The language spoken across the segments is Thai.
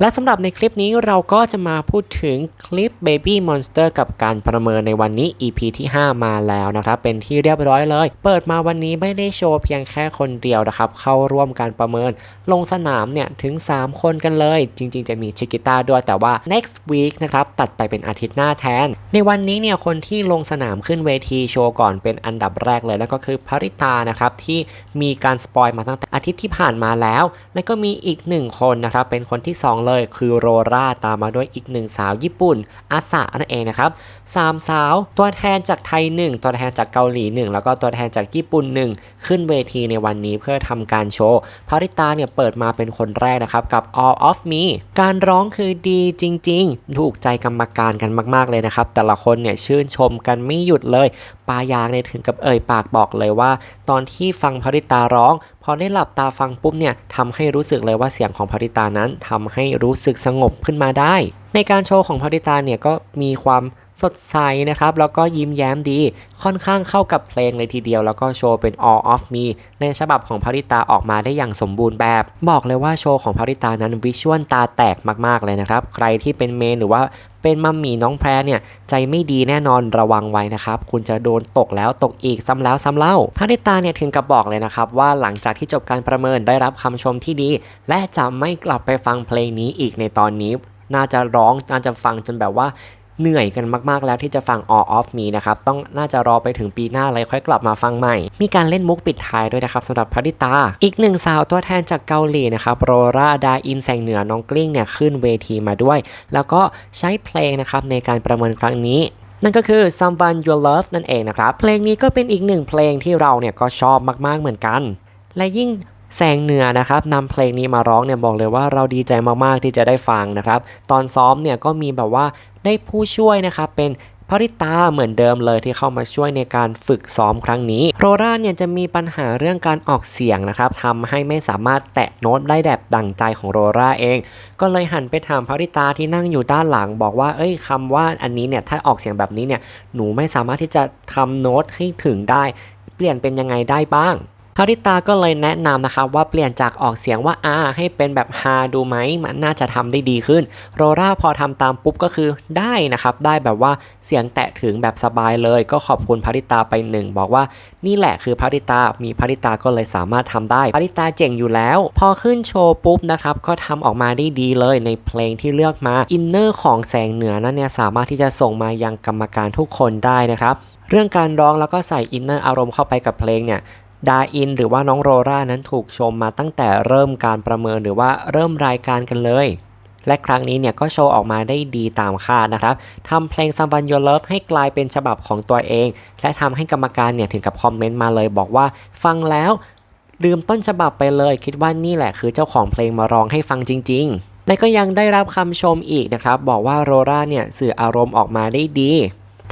และสำหรับในคลิปนี้เราก็จะมาพูดถึงคลิป Baby Monster กับการประเมินในวันนี้ EP ที่ 5 มาแล้วนะครับ เป็นที่เรียบร้อยเลย เปิดมาวันนี้ไม่ได้โชว์เพียงแค่คนเดียวนะครับ เข้าร่วมการประเมิน ลงสนามเนี่ย ถึง 3 คนกันเลย จริง ๆ จะมีชิกิต้าด้วยแต่ว่า next week นะครับ ตัดไปเป็นอาทิตย์หน้าแทน ในวันนี้เนี่ย คนที่ลงสนามขึ้นเวทีโชว์ก่อนเป็นอันดับแรกเลยแล้วก็คือภริตานะครับที่มีการสปอยมาตั้งแต่อาทิตย์ที่ผ่านมาแล้ว แล้วก็มีอีกหนึ่งคนนะครับเป็นคนที่ 2เลยคือโรราตามมาด้วยอีกหนึ่งสาวญี่ปุ่น อาสะนั่นเองนะครับสามสาวตัวแทนจากไทย 1 ตัวแทนจากเกาหลี 1 แล้วก็ตัวแทนจากญี่ปุ่น 1 ขึ้นเวทีในวันนี้เพื่อทำการโชว์ภริตาเนี่ยเปิดมาเป็นคนแรกนะครับ กับ All of Me การร้องคือดีจริง ๆ ถูกใจกรรมการกันมาก ๆ เลยนะครับ แต่ละคนเนี่ยชื่นชมกันไม่หยุดเลย ปายางเนี่ยถึงกับเอ่ยปากบอกเลยว่า ตอนที่ฟังพริตาร้อง พอได้หลับตาฟังปุ๊บเนี่ยทำให้รู้สึกเลยว่าเสียงของพริตานั้นทำให้รู้สึกสงบขึ้นมาได้ ในการโชว์ของพริตาเนี่ยก็มีความ สดใสนะครับ แล้วก็ยิ้มแย้มดี ค่อนข้างเข้ากับเพลงเลยทีเดียว แล้วก็โชว์เป็น all of me ในฉบับของภริตาออกมาได้อย่างสมบูรณ์แบบ บอกเลยว่าโชว์ของภริตานั้นวิชวลตาแตกมากๆเลยนะครับ ใครที่เป็นเมนหรือว่าเป็นมัมมี่น้องแพรเนี่ยใจไม่ดีแน่นอนระวังไว้นะครับ คุณจะโดนตกแล้วตกอีกซ้ำแล้วซ้ำเล่าภริตาเนี่ยถึงกับบอกเลยนะครับว่าหลังจากที่จบการประเมินได้รับคำชมที่ดี และจะไม่กลับไปฟังเพลงนี้อีกในตอนนี้น่าจะร้องน่าจะฟังจนแบบว่า เหนื่อยกันมากๆแล้วที่จะฟัง All of Me นะครับ ต้องน่าจะรอไปถึงปีหน้าเลยค่อยกลับมาฟังใหม่ มีการเล่นมุกปิดท้ายด้วยนะครับสำหรับพริตา อีกหนึ่งสาวตัวแทนจากเกาหลีนะครับโรราดาอินแสงเหนือน้องกลิ้งเนี่ยขึ้นเวทีมาด้วย แล้วก็ใช้เพลงนะครับในการประเมินครั้งนี้นั่นก็คือ Someone You Love นั่นเองนะครับ เพลงนี้ก็เป็นอีกหนึ่งเพลงที่เราเนี่ยก็ชอบมากๆเหมือนกัน และยิ่ง แสงเหนือนะครับนำเพลงนี้มาร้องเนี่ยบอกเลยว่าเราดีใจมากๆที่จะได้ฟังนะครับ ตอนซ้อมเนี่ยก็มีแบบว่าได้ผู้ช่วยนะครับเป็นพริตาเหมือนเดิมเลยที่เข้ามาช่วยในการฝึกซ้อมครั้งนี้ โรราเนี่ยจะมีปัญหาเรื่องการออกเสียงนะครับทำให้ไม่สามารถแตะโน้ตได้แบบดั่งใจของโรราเอง ก็เลยหันไปถามพริตาที่นั่งอยู่ด้านหลัง บอกว่าเอ้ยคำว่าอันนี้เนี่ยถ้าออกเสียงแบบนี้เนี่ยหนูไม่สามารถที่จะทำโน้ตให้ถึงได้ เปลี่ยนเป็นยังไงได้บ้าง ฮาริตาก็เลยแนะนำนะครับว่าเปลี่ยนจากออกเสียงว่าอาให้เป็นแบบฮาดูไหมมันน่าจะทำได้ดีขึ้น โรราพอทำตามปุ๊บก็คือได้นะครับ ได้แบบว่าเสียงแตะถึงแบบสบายเลย ก็ขอบคุณพาริตาไปหนึ่งบอกว่านี่แหละคือพาริตา มีพาริตาก็เลยสามารถทำได้พาริตาเจ๋งอยู่แล้ว พอขึ้นโชว์ปุ๊บนะครับก็ทำออกมาได้ดีเลยในเพลงที่เลือกมาอินเนอร์ของแสงเหนือนั้นเนี่ยสามารถที่จะส่งมายังกรรมการทุกคนได้นะครับเรื่องการร้องแล้วก็ใส่อินเนอร์อารมณ์เข้าไปกับเพลงเนี่ย ดาอินหรือว่าน้องโรรานั้นถูกชมมาตั้งแต่เริ่มการประเมินหรือว่าเริ่มรายการกันเลย และครั้งนี้เนี่ยก็โชว์ออกมาได้ดีตามคาดนะครับทำเพลง s o m e o n e You Love ให้กลายเป็นฉบับของตัวเอง และทำให้กรรมการเนี่ยถึงกับคอมเมนต์มาเลยบอกว่า ฟังแล้วลืมต้นฉบับไปเลย คิดว่านี่แหละคือเจ้าของเพลงมาร้องให้ฟังจริง ๆ และก็ยังได้รับคำชมอีกนะครับ บอกว่าโรราเนี่ยสื่ออารมณ์ออกมาได้ดี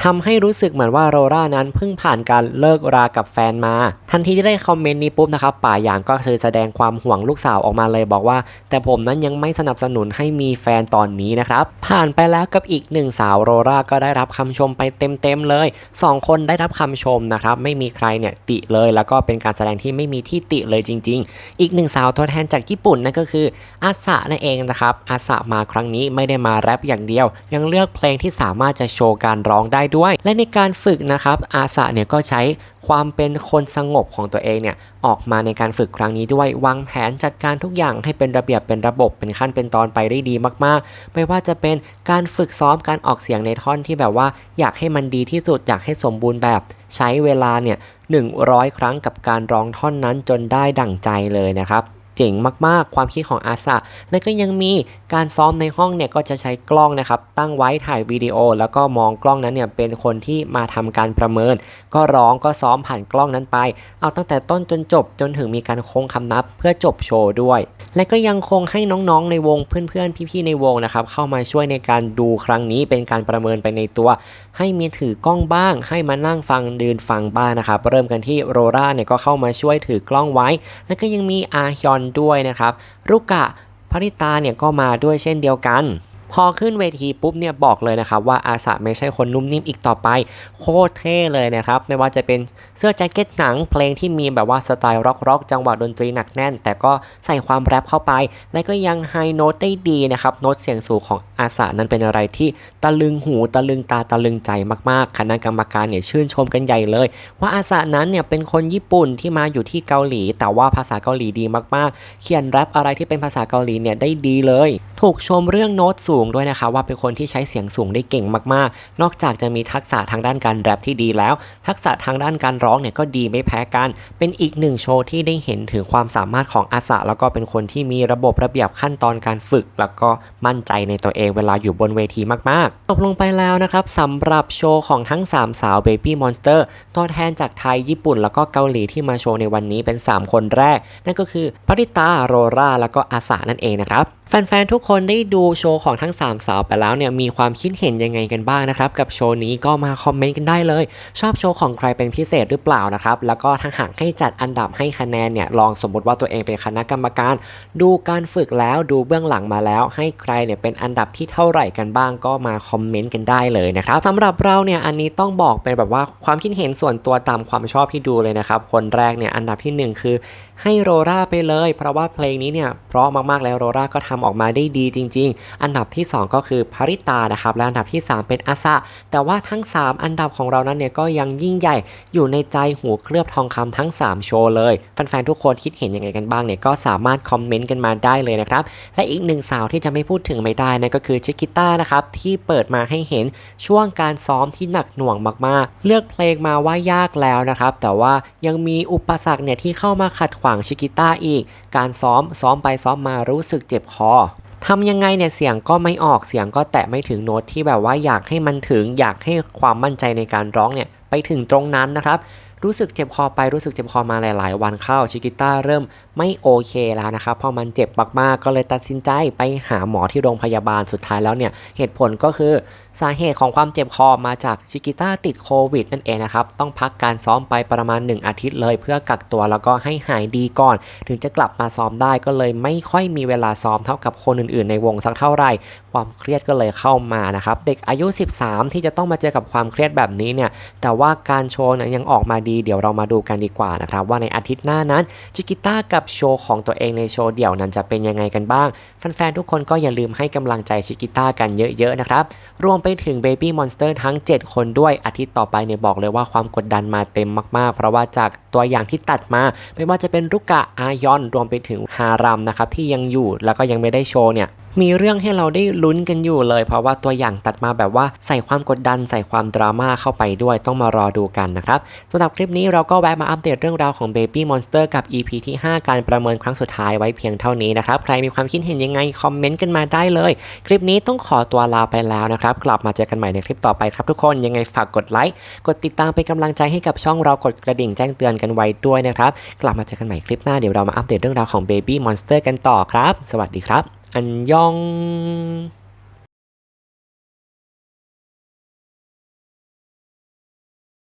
ทำให้รู้สึกเหมือนว่าโรรานั้นเพิ่งผ่านการเลิกรากับแฟนมา ทันทีที่ได้คอมเมนต์นี้ปุ๊บนะครับป่าหยางก็คือแสดงความห่วงลูกสาวออกมาเลยบอกว่า แต่ผมนั้นยังไม่สนับสนุนให้มีแฟนตอนนี้นะครับ ผ่านไปแล้วกับอีกหนึ่งสาวโรราก็ได้รับคำชมไปเต็มๆเลยสองคนได้รับคำชมนะครับไม่มีใครเนี่ยติเลย แล้วก็เป็นการแสดงที่ไม่มีที่ติเลยจริง ๆ อีกหนึ่งสาวตัวแทนจากญี่ปุ่นนั่นก็คืออาสะนั่นเองนะครับอาสะมาครั้งนี้ไม่ได้มาแรปอย่างเดียว ยังเลือกเพลงที่สามารถจะโชว์การร้องได้ด้วย และในการฝึกนะครับอาสะเนี่ยก็ใช้ความเป็นคนสงบของตัวเองเนี่ยออกมาในการฝึกครั้งนี้ด้วยวางแผนจัดการทุกอย่างให้เป็นระเบียบเป็นระบบเป็นขั้นเป็นตอนไปได้ดีมากๆ ไม่ว่าจะเป็นการฝึกซ้อมการออกเสียงในท่อนที่แบบว่า อยากให้มันดีที่สุดอยากให้สมบูรณ์แบบ ใช้เวลาเนี่ย100 ครั้งกับการร้องท่อนนั้นจนได้ดั่งใจเลยนะครับ เจ๋งมากๆ ความคิดของอาสะและก็ยังมีการซ้อมในห้องเนี่ยก็จะใช้กล้องนะครับ ตั้งไว้ถ่ายวิดีโอ แล้วก็มองกล้องนั้นเนี่ยเป็นคนที่มาทำการประเมิน ก็ร้องก็ซ้อมผ่านกล้องนั้นไป เอาตั้งแต่ต้นจนจบจนถึงมีการโค้งคำนับ เพื่อจบโชว์ด้วย และก็ยังคงให้น้องๆในวงเพื่อนๆพี่ๆในวงนะครับเข้ามาช่วยในการดูครั้งนี้เป็นการประเมินไปในตัว ให้มีถือกล้องบ้าง ให้มานั่งฟังดืนฟังบ้างนะครับเริ่มกันที่โรราเนี่ยก็เข้ามาช่วยถือกล้องไว้ แล้วก็ยังมีอาฮยอนด้วยนะครับรุกะพริตาเนี่ยก็มาด้วยเช่นเดียวกัน พอขึ้นเวทีปุ๊บเนี่ยบอกเลยนะครับว่าอาสาไม่ใช่คนนุ่มนิ่มอีกต่อไป โคตรเท่เลยนะครับ ไม่ว่าจะเป็นเสื้อแจ็คเก็ตหนังเพลงที่มีแบบว่าสไตล์ร็อกร็อกจังหวะดนตรีหนักแน่น แต่ก็ใส่ความแรปเข้าไป และก็ยังไฮโน้ตได้ดีนะครับ โน้ตเสียงสูงของอาสานั้นเป็นอะไรที่ตะลึงหูตะลึงตาตะลึงใจมากๆ คณะกรรมการเนี่ยชื่นชมกันใหญ่เลย ว่าอาสานั้นเนี่ยเป็นคนญี่ปุ่นที่มาอยู่ที่เกาหลี แต่ว่าภาษาเกาหลีดีมากๆ เขียนแรปอะไรที่เป็นภาษาเกาหลีเนี่ยได้ดีเลย ถูกชมเรื่องโน้ตสูงด้วยนะคะว่าเป็นคนที่ใช้เสียงสูงได้เก่งมากๆ นอกจากจะมีทักษะทางด้านการแรปที่ดีแล้ว ทักษะทางด้านการร้องเนี่ยก็ดีไม่แพ้กัน เป็นอีกหนึ่งโชว์ที่ได้เห็นถึงความสามารถของอาสาแล้วก็เป็นคนที่มีระบบระเบียบขั้นตอนการฝึก แล้วก็มั่นใจในตัวเองเวลาอยู่บนเวทีมากๆจบลงไปแล้วนะครับสำหรับโชว์ของทั้ง 3 สาว Baby Monster ตัวแทนจากไทยญี่ปุ่น แล้วก็เกาหลีที่มาโชว์ในวันนี้เป็น 3 คนแรก นั่นก็คือปริตาโรราแล้วก็อาสานั่นเองนะครับแฟนๆทุกคนได้ดูโชว์ของทั้ง3 สาวไปแล้วเนี่ยมีความคิดเห็นยังไงกันบ้างนะครับกับโชว์นี้ก็มาคอมเมนต์กันได้เลย ชอบโชว์ของใครเป็นพิเศษหรือเปล่านะครับแล้วก็ถ้าหากให้จัดอันดับให้คะแนนเนี่ยลองสมมติว่าตัวเองเป็นคณะกรรมการ ดูการฝึกแล้วดูเบื้องหลังมาแล้ว ให้ใครเนี่ยเป็นอันดับที่เท่าไหร่กันบ้างก็มาคอมเมนต์กันได้เลยนะครับสำหรับเราเนี่ยอันนี้ต้องบอกเป็นแบบว่าความคิดเห็นส่วนตัวตามความชอบที่ดูเลยนะครับคนแรกเนี่ยอันดับที่หนึ่งคือ ให้โรราไปเลย เพราะว่าเพลงนี้เนี่ยเพราะมากๆแล้วโรราก็ทำออกมาได้ดีจริง ๆ อันดับที่ 2 ก็คือพาริตานะครับและอันดับที่ 3 เป็นอาซาแต่ว่าทั้ง 3 อันดับของเรานั้นเนี่ยก็ยังยิ่งใหญ่อยู่ในใจหูเคลือบทองคำทั้ง 3 โชว์เลยแฟนๆทุกคนคิดเห็นยังไงกันบ้างเนี่ยก็สามารถคอมเมนต์กันมาได้เลยนะครับและอีกหนึ่งสาวที่จะไม่พูดถึงไม่ได้นั่นก็คือชิกิต้านะครับที่เปิดมาให้เห็นช่วงการซ้อมที่หนักหน่วงมากๆ เลือกเพลงมาว่ายากแล้วนะครับแต่ว่ายังมีอุปสรรคเนี่ยที่เข้ามาขัดขวั่งชิกิต้าอีก การซ้อมซ้อมไปซ้อมมารู้สึกเจ็บคอทำยังไงเนี่ยเสียงก็ไม่ออกเสียงก็แตะไม่ถึงโน้ตที่แบบว่าอยากให้มันถึง อยากให้ความมั่นใจในการร้องเนี่ยไปถึงตรงนั้นนะครับ รู้สึกเจ็บคอไปรู้สึกเจ็บคอมาหลาย ๆ วันเข้าชิกิต้าเริ่ม ไม่โอเคแล้วนะครับเพราะมันเจ็บมากๆก็เลยตัดสินใจไปหาหมอที่โรงพยาบาลสุดท้ายแล้วเนี่ยเหตุผลก็คือสาเหตุของความเจ็บคอมาจากชิกิต้าติดโควิดนั่นเองนะครับต้องพักการซ้อมไปประมาณ 1 อาทิตย์เลย เพื่อกักตัวแล้วก็ให้หายดีก่อน ถึงจะกลับมาซ้อมได้ก็เลยไม่ค่อยมีเวลาซ้อมเท่ากับคนอื่นๆ ในวงสักเท่าไหร่ ความเครียดก็เลยเข้ามานะครับเด็กอายุ 13 ที่จะต้องมาเจอกับความเครียดแบบนี้เนี่ยแต่ว่าการโชว์เนี่ยยังออกมาดีเดี๋ยวเรามาดูกันดีกว่านะครับว่าในอาทิตย์หน้านั้นชิกิต้ากับโชว์ของตัวเองในโชว์เดี่ยวนั้นจะเป็นยังไงกันบ้าง แฟนๆ ทุกคนก็อย่าลืมให้กำลังใจชิกิต้ากันเยอะๆ นะครับ รวมไปถึง Baby Monster ทั้ง 7 คนด้วยอาทิตย์ต่อไปเนี่ยบอกเลยว่าความกดดันมาเต็มมากๆ เพราะว่าจากตัวอย่างที่ตัดมา ไม่ว่าจะเป็นรุกะอายอนรวมไปถึงฮารัมนะครับที่ยังอยู่แล้วก็ยังไม่ได้โชว์เนี่ย มีเรื่องให้เราได้ลุ้นกันอยู่เลย เพราะว่าตัวอย่างตัดมาแบบว่าใส่ความกดดันใส่ความดราม่าเข้าไปด้วยต้องมารอดูกันนะครับสำหรับคลิปนี้เราก็แวะมาอัปเดตเรื่องราวของ Baby Monster กับ EP ที่ 5 การประเมินครั้งสุดท้ายไว้เพียงเท่านี้นะครับใครมีความคิดเห็นยังไงคอมเมนต์กันมาได้เลย คลิปนี้ต้องขอตัวลาไปแล้วนะครับกลับมาเจอกันใหม่ในคลิปต่อไปครับทุกคนยังไงฝากกดไลค์กดติดตามเป็นกำลังใจให้กับช่องเรากดกระดิ่งแจ้งเตือนกันไว้ด้วยนะครับกลับมาเจอกันใหม่คลิปหน้าเดี๋ยวเรามาอัปเดตเรื่องราวของ Baby Monster กันต่อครับ สวัสดีครับ อันยอง